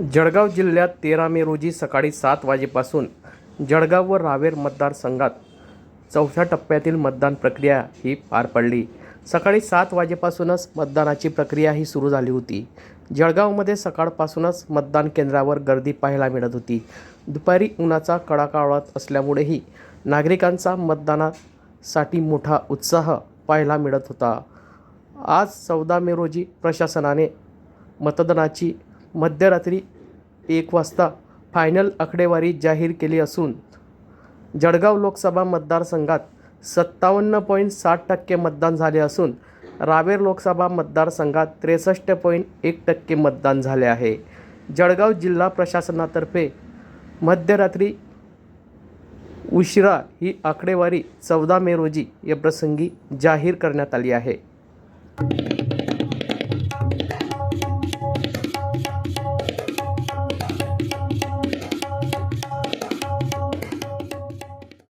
जळगाव जिल्ह्यात तेरा मे रोजी सकाळी सात वाजेपासून जळगाव व रावेर मतदारसंघात चौथ्या टप्प्यातील मतदान प्रक्रिया ही पार पडली. सकाळी सात वाजेपासूनच मतदानाची प्रक्रिया ही सुरू झाली होती. जळगावमध्ये सकाळपासूनच मतदान केंद्रावर गर्दी पाहायला मिळत होती. दुपारी उन्हाचा कडाका वाढत असल्यामुळेही नागरिकांचा मतदानासाठी मोठा उत्साह पाहायला मिळत होता. आज चौदा मे रोजी प्रशासनाने मतदानाची मध्यरात्री एक वाजता फायनल आकडेवारी जाहीर केली असून जळगाव लोकसभा मतदारसंघात सत्तावन्न पॉईंट साठ टक्के मतदान झाले असून रावेर लोकसभा मतदारसंघात त्रेसष्ट पॉईंट एक टक्के मतदान झाले आहे. जळगाव जिल्हा प्रशासनातर्फे मध्यरात्री उशिरा ही आकडेवारी चौदा मे रोजी या प्रसंगी जाहीर करण्यात आली आहे.